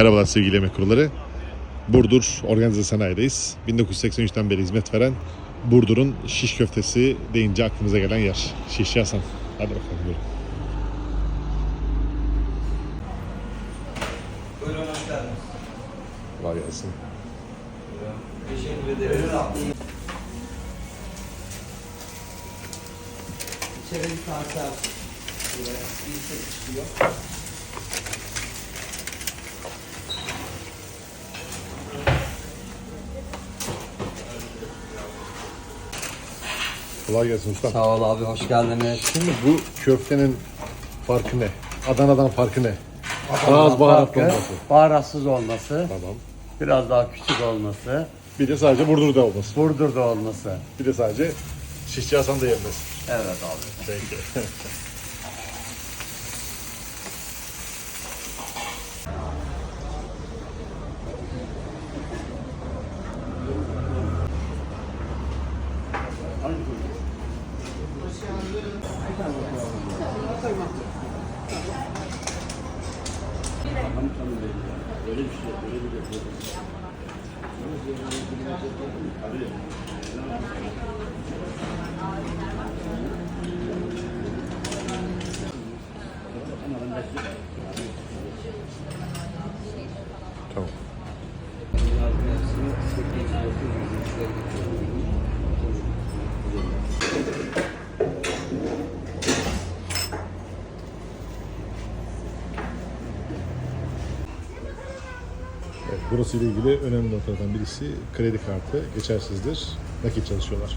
Merhabalar sevgili yemek kurulları. Burdur Organize Sanayi'deyiz. 1983'ten beri hizmet veren Burdur'un şiş köftesi deyince aklımıza gelen yer. Şişçi Hasan. Hadi bakalım buyurun. Buyurun hoş geldiniz. Kolay gelsin. Teşekkür ederim. İçeri bir. Buraya çıkıyor. Kolay gelsin usta. Sağ ol abi hoş geldiniz. Şimdi bu köftenin farkı ne? Adana'dan farkı ne? Daha az baharatlı Farkı, olması. Baharatsız olması, Tamam. biraz daha küçük olması, Bir de sadece Burdur'da olması. Burdur'da olması. Bir de sadece Şişçi Hasan da yenmez. Evet abi. Peki. Tamam. Evet, burası ile ilgili önemli noktalardan birisi kredi kartı geçersizdir. Nakit çalışıyorlar.